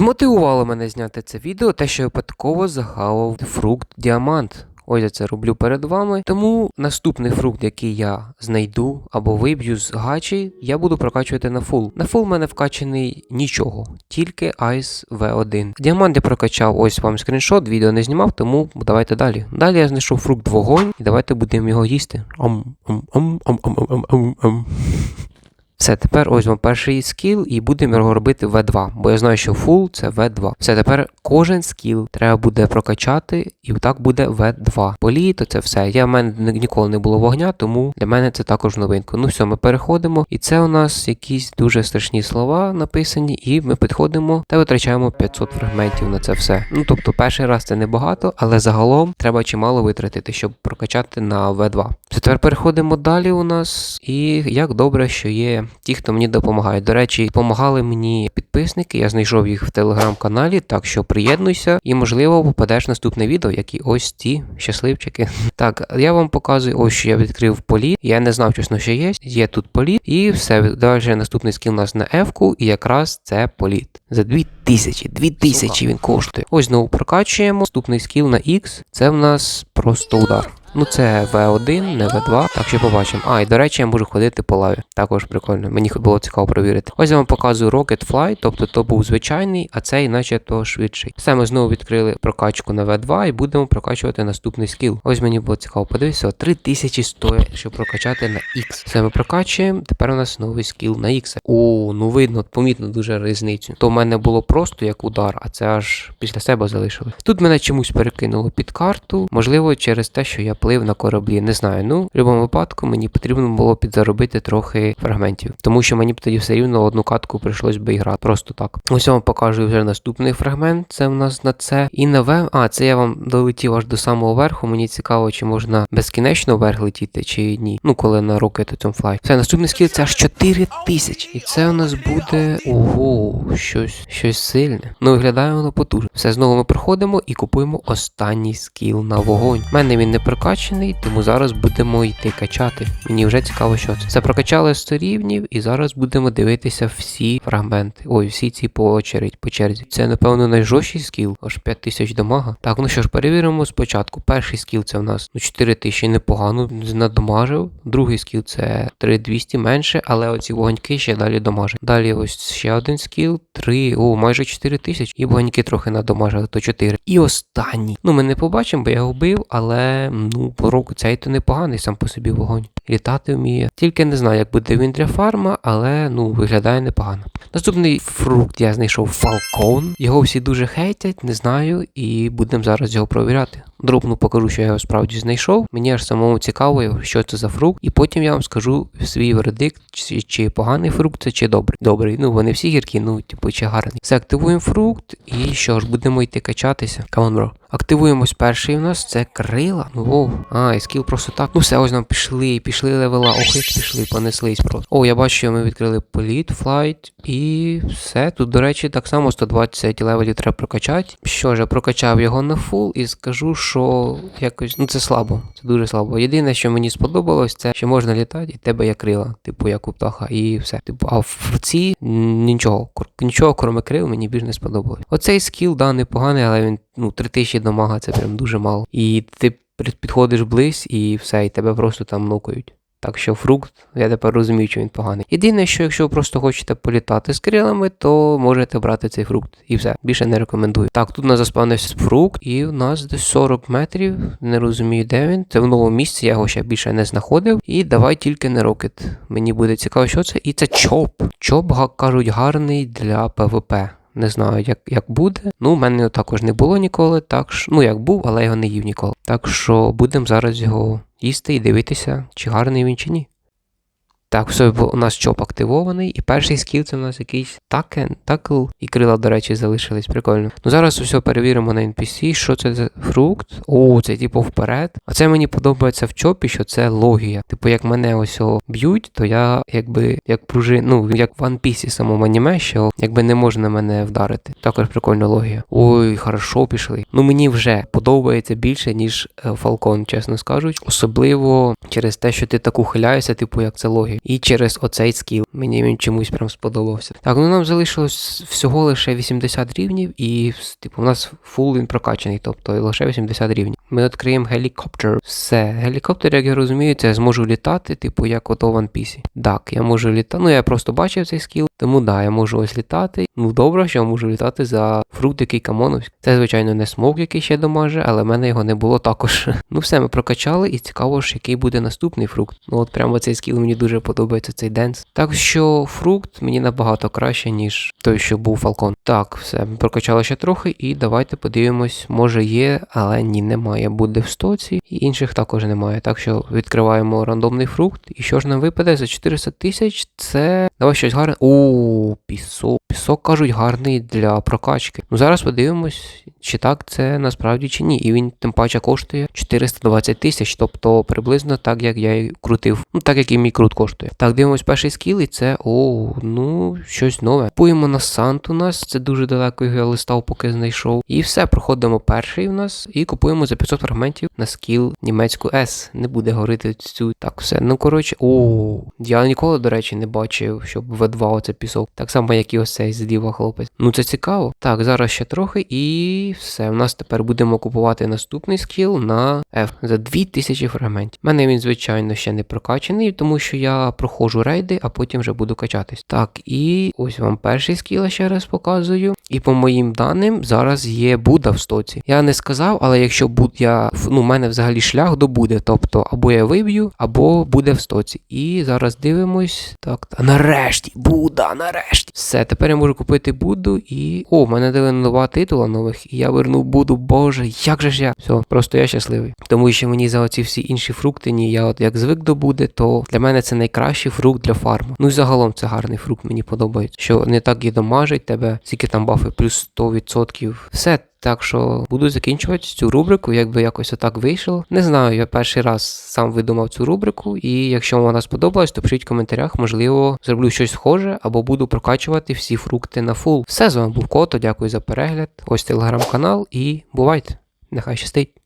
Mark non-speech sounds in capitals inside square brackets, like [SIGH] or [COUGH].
Змотивувало мене зняти це відео, те, що я випадково захавав фрукт діамант. Ось я це роблю перед вами. Тому наступний фрукт, який я знайду або виб'ю з гачі, я буду прокачувати на фул. На фул в мене вкачаний нічого, тільки Ice V1. Діамант я прокачав, ось вам скріншот, відео не знімав, тому давайте далі. Далі я знайшов фрукт вогонь, і давайте будемо його їсти. Ам, ам, ам, ам, ам, ам, ам, ам. Все, тепер ось вам перший скіл, і будемо його робити В2, бо я знаю, що фул це В2. Все, тепер кожен скіл треба буде прокачати, і так буде В2. Полі, то це все. Я в мене ні- ніколи не було вогня, тому для мене це також новинка. Ну все, ми переходимо, і це у нас якісь дуже страшні слова написані, і ми підходимо та витрачаємо 500 фрагментів на це все. Ну тобто, перший раз це небагато, але загалом треба чимало витратити, щоб прокачати на В2. Все, тепер переходимо далі у нас. І як добре, що є ті, хто мені допомагає. До речі, допомагали мені підписники, я знайшов їх в телеграм-каналі, так що приєднуйся і, можливо, попадеш в наступне відео, як і ось ці щасливчики. [LAUGHS] Так, я вам показую, ось що я відкрив політ. Я не знав, чесно, що є. Є тут політ, і все. Далі наступний скіл у нас на F-ку, і якраз це політ. За 2000, 2000 він коштує. Ось знову прокачуємо. Наступний скіл на X, це в нас просто удар. Ну це V1, не V2, так що побачимо. А, і до речі, я можу ходити по лаві. Також прикольно. Мені було цікаво провірити. Ось я вам показую Rocket Fly, тобто то був звичайний, а цей наче то швидший. Все, ми знову відкрили прокачку на V2 і будемо прокачувати наступний скіл. Ось мені було цікаво. Подивіться, 3000 стоїть, щоб прокачати на X. Все ми прокачуємо. Тепер у нас новий скіл на X. О, ну видно, помітно дуже різницю. То в мене було просто як удар, а це аж після себе залишилось. Тут мене чомусь перекинуло під карту, можливо, через те, що я плив на кораблі. Не знаю. Ну, в будь-якому випадку мені потрібно було підзаробити трохи фрагментів, тому що мені б тоді все рівно одну катку прийшлось би грати. Просто так. Ось я вам покажу вже наступний фрагмент. Це в нас на це. І на В. А, це я вам долетів аж до самого верху. Мені цікаво, чи можна безкінечно вверх летіти, чи ні. Ну, коли на Rocket on Fly. Все, наступний скіл це аж 4 тисячі. І це у нас буде. Ого, щось, щось сильне. Ну, виглядає воно потужно. Все, знову ми проходимо і купуємо останній скіл на вогонь. У мене він не прокачаний, тому зараз будемо йти качати. Мені вже цікаво, що це. Все прокачали 100 рівнів, і зараз будемо дивитися всі фрагменти. Ой, всі ці по очередь, по черзі. Це, напевно, найжорсткий скіл, аж 5000 дамага. Так, ну що ж, перевіримо спочатку. Перший скіл це в нас ну, 4000 непогано надамажив. Другий скіл це 3200 менше, але оці вогоньки ще далі дамажать. Далі ось ще один скіл, 3, о, майже 4000. І вогоньки трохи надамажили, то 4. І останній. Ну, ми не побачимо, бо я його бив, але ну, по року цей то непоганий сам по собі вогонь. Літати вміє. Тільки не знаю, як буде він для фарма, але ну виглядає непогано. Наступний фрукт я знайшов Фалкон. Його всі дуже хейтять, не знаю, і будемо зараз його провіряти. Дробно покажу, що я його справді знайшов. Мені аж самому цікаво, що це за фрукт, і потім я вам скажу свій вердикт, чи, чи поганий фрукт це, чи добрий. Добрий. Ну вони всі гіркі, ну типу, чи гарний. Все, активуємо фрукт, і що ж, будемо йти качатися. On, bro. Активуємось перший у нас це крила. Ну воу. А, і скіл просто так. Ну все, ось нам пішли, пішли левела. Ох, як пішли, понеслись просто. О, я бачу, що ми відкрили політ, флайт, і все. Тут, до речі, так само 120 левелів треба прокачати. Що ж, я прокачав його на фул і скажу, що якось. Ну це слабо. Це дуже слабо. Єдине, що мені сподобалось, це що можна літати, і в тебе є крила, типу як у птаха, і все. Типу, а в ці нічого, нічого, крім крил, мені більш не сподобалось. Оцей скіл, да, непоганий, але він ну 3000 дамага, це прям дуже мало. І ти підходиш близь, і все, і тебе просто там нокають. Так що фрукт, я тепер розумію, що він поганий. Єдине, що якщо ви просто хочете політати з крилами, то можете брати цей фрукт. І все, більше не рекомендую. Так, тут у нас заспавнився фрукт, і у нас десь 40 метрів. Не розумію, де він. Це в новому місці, я його ще більше не знаходив. І давай тільки не рокет. Мені буде цікаво, що це. І це чоп. Чоп, кажуть, гарний для ПВП. Не знаю, як, як буде. Ну, у мене також не було ніколи. Так що, ну як був, але його не їв ніколи. Так що будемо зараз його їсти і дивитися, чи гарний він чи ні. Так, все, у нас чоп активований, і перший скіл це у нас якийсь такен, такл, і крила, до речі, залишились. Прикольно. Ну зараз все перевіримо на NPC, що це за фрукт. О, це типу вперед. А це мені подобається в чопі, що це логія. Типу, як мене ось б'ють, то я якби як пружин, ну як в One Piece самому аніме, що якби не можна мене вдарити. Також прикольна логія. Ой, хорошо пішли. Ну мені вже подобається більше, ніж Фалкон, чесно скажуть. Особливо через те, що ти так ухиляєшся, типу, як це логія. І через оцей скіл мені він чомусь прям сподобався. Так, ну нам залишилось всього лише 80 рівнів, і типу, у нас фул він прокачаний, тобто лише 80 рівнів. Ми відкриємо гелікоптер. Все, гелікоптер, як я розумію, це я зможу літати, типу, як ото в One Piece. Так, я можу літати. Ну я просто бачив цей скіл, тому да, я можу ось літати. Ну добре, що я можу літати за фрукт, який камоновський. Це, звичайно, не смок, який ще домаже, але в мене його не було також. [LAUGHS] Ну все, ми прокачали, і цікаво ж, який буде наступний фрукт. Ну от прямо цей скіл мені дуже подобається цей денс. Так що фрукт мені набагато краще, ніж той, що був Фалкон. Так, все, ми ще трохи, і давайте подивимось, може є, але ні, немає. Буде в стоці, і інших також немає. Так що відкриваємо рандомний фрукт. І що ж нам випаде за 400 тисяч? Це. Давай щось гарне. О, пісок. Пісок кажуть гарний для прокачки. Ну зараз подивимось, чи так це насправді чи ні. І він тим паче коштує 420 тисяч, тобто приблизно так, як я і крутив. Ну так як і мій крут коштує. Так, дивимось перший скіл, і це о, ну щось нове. Купуємо на сант у нас. Це дуже далеко його я листав, поки знайшов. І все, проходимо перший у нас і купуємо за 500 фрагментів на скіл німецьку S. Не буде говорити цю. Так, все. Ну коротше, о, я ніколи, до речі, не бачив, щоб В2 оце пісок. Так само, як і ось цей зліва хлопець. Ну це цікаво. Так, зараз ще трохи, і все. У нас тепер будемо купувати наступний скіл на F за 2000 фрагментів. У мене він, звичайно, ще не прокачаний, тому що я проходжу рейди, а потім вже буду качатись. Так, і ось вам перший скіл ще раз показую. І по моїм даним зараз є Буда в стоці. Я не сказав, але якщо буд я ну, у мене взагалі шлях до буде, тобто або я виб'ю, або буде в стоці. І зараз дивимось. Так, та нарешті, Буда, нарешті. Все, тепер я можу купити Буду і. О, в мене дали нова титула нових, і я вернув Буду. Боже, як же ж я? Все, просто я щасливий. Тому що мені за оці всі інші фрукти, ні, я от як звик до буде, то для мене це найкращий фрукт для фарму. Ну і загалом це гарний фрукт, мені подобається. Що не так і домажить тебе, скільки там бафи, плюс 100%. Все. Так що буду закінчувати цю рубрику, якби якось отак вийшло. Не знаю, я перший раз сам видумав цю рубрику, і якщо вам вона сподобалась, то пишіть в коментарях, можливо, зроблю щось схоже або буду прокачувати всі фрукти на фул. Все з вами був Кото, дякую за перегляд. Ось телеграм-канал і бувайте! Нехай щастить!